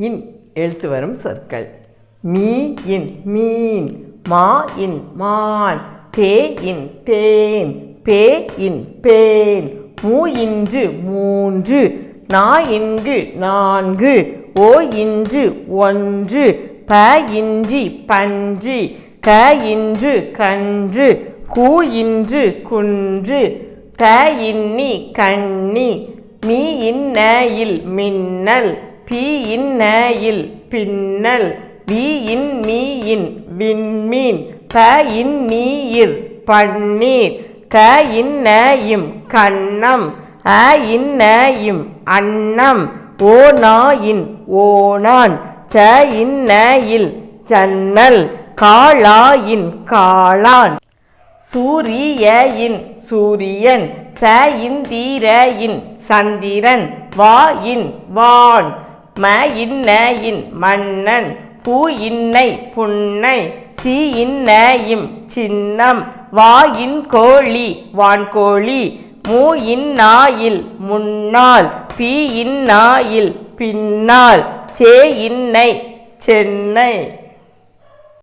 இன் எழுத்து வரும் சொற்கள். மீ இன் மீன். மா இன் மான். தே இன் தேன். பே இன் பேன். மூ இன்று மூன்று. நா இங்கு நான்கு. ஓ இன்று ஒன்று. ப இன்றி பன்றி. க இன்று கன்று. கூ இன்று குன்று. த இன்னி கண்ணி. மீ இன்னயில் மின்னல். பி இன்னயில் பின்னல் வி இன் மீயின் விண்மீன் ப இன் நீர் பன்னீர் க இன்னயும் கண்ணம் அ இன்னயும் அன்னம் ஓ நாயின் ஓனான் ச இன்னயில் ஜன்னல் காளாயின் காளான். சூரியன் சூரியன் ச இந்திரயின் சந்திரன் வா இன் வான். ம இன்னயின் மன்னன் பூ இன்னை புன்னை சி இன்னயும் சின்னம் வாயின் கோழி வான்கோழி மூ இந்நாயில் முன்னாள் பி இந்நாயில் பின்னால் சே இன்னை சென்னை.